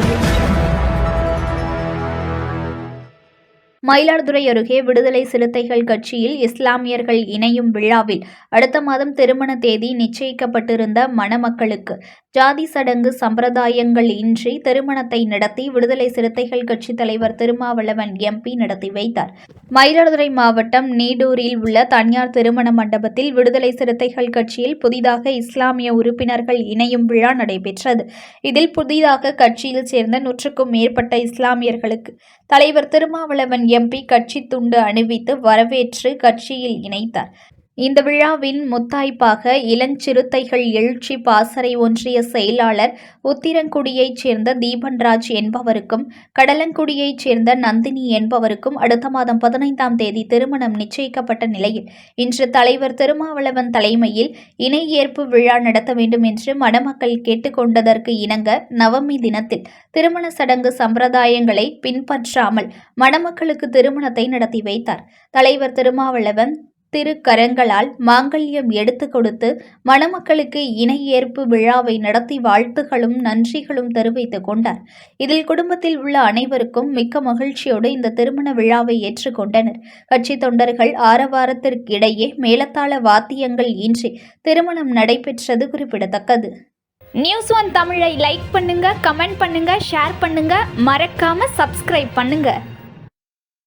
audio. Mayiladuthurai அருகே விடுதலை சிறுத்தைகள் கட்சியில் இஸ்லாமியர்கள் இணையும் விழாவில் அடுத்த மாதம் திருமண தேதி நிச்சயிக்கப்பட்டிருந்த மணமக்களுக்கு ஜாதி சடங்கு சம்பிரதாயங்கள் இன்றி திருமணத்தை நடத்தி விடுதலை சிறுத்தைகள் கட்சி தலைவர் திருமாவளவன் எம்பி நடத்தி வைத்தார். மயிலாடுதுறை மாவட்டம் நீடூரில் உள்ள தனியார் திருமண மண்டபத்தில் விடுதலை சிறுத்தைகள் கட்சியில் புதிதாக இஸ்லாமிய உறுப்பினர்கள் இணையும் விழா நடைபெற்றது. இதில் புதிதாக கட்சியில் சேர்ந்த நூற்றுக்கும் மேற்பட்ட இஸ்லாமியர்களுக்கு தலைவர் திருமாவளவன் எம் எம்பி கட்சி துண்டு அணிவித்து வரவேற்று கட்சியில் இணைத்தார். இந்த விழாவின் முத்தாய்ப்பாக இளஞ்சிறுத்தைகள் எழுச்சி பாசறை ஒன்றிய செயலாளர் உத்திரங்குடியைச் சேர்ந்த தீபன்ராஜ் என்பவருக்கும் கடலங்குடியைச் சேர்ந்த நந்தினி என்பவருக்கும் அடுத்த மாதம் பதினைந்தாம் தேதி திருமணம் நிச்சயிக்கப்பட்ட நிலையில் இன்று தலைவர் திருமாவளவன் தலைமையில் இணை ஏற்பு விழா நடத்த வேண்டும் என்று மணமக்கள் கேட்டுக்கொண்டதற்கு இணங்க நவமி தினத்தில் திருமண சடங்கு சம்பிரதாயங்களை பின்பற்றாமல் மணமக்களுக்கு திருமணத்தை நடத்தி வைத்தார். தலைவர் திருமாவளவன் திருக்கரங்களால் மாங்கல்யம் எடுத்து கொடுத்து மணமக்களுக்கு இணை ஏற்பு விழாவை நடத்தி வாழ்த்துகளும் நன்றிகளும் தெரிவித்துக் கொண்டார். இதில் குடும்பத்தில் உள்ள அனைவருக்கும் மிக்க மகிழ்ச்சியோடு இந்த திருமண விழாவை ஏற்றுக்கொண்டனர் கட்சி தொண்டர்கள் ஆரவாரத்திற்கிடையே மேலத்தாள வாத்தியங்கள் இன்றி திருமணம் நடைபெற்றது குறிப்பிடத்தக்கது. நியூஸ் ஒன் தமிழை லைக் பண்ணுங்க கமெண்ட் பண்ணுங்க ஷேர் பண்ணுங்க. மறக்காம சப்ஸ்கிரைப் பண்ணுங்க.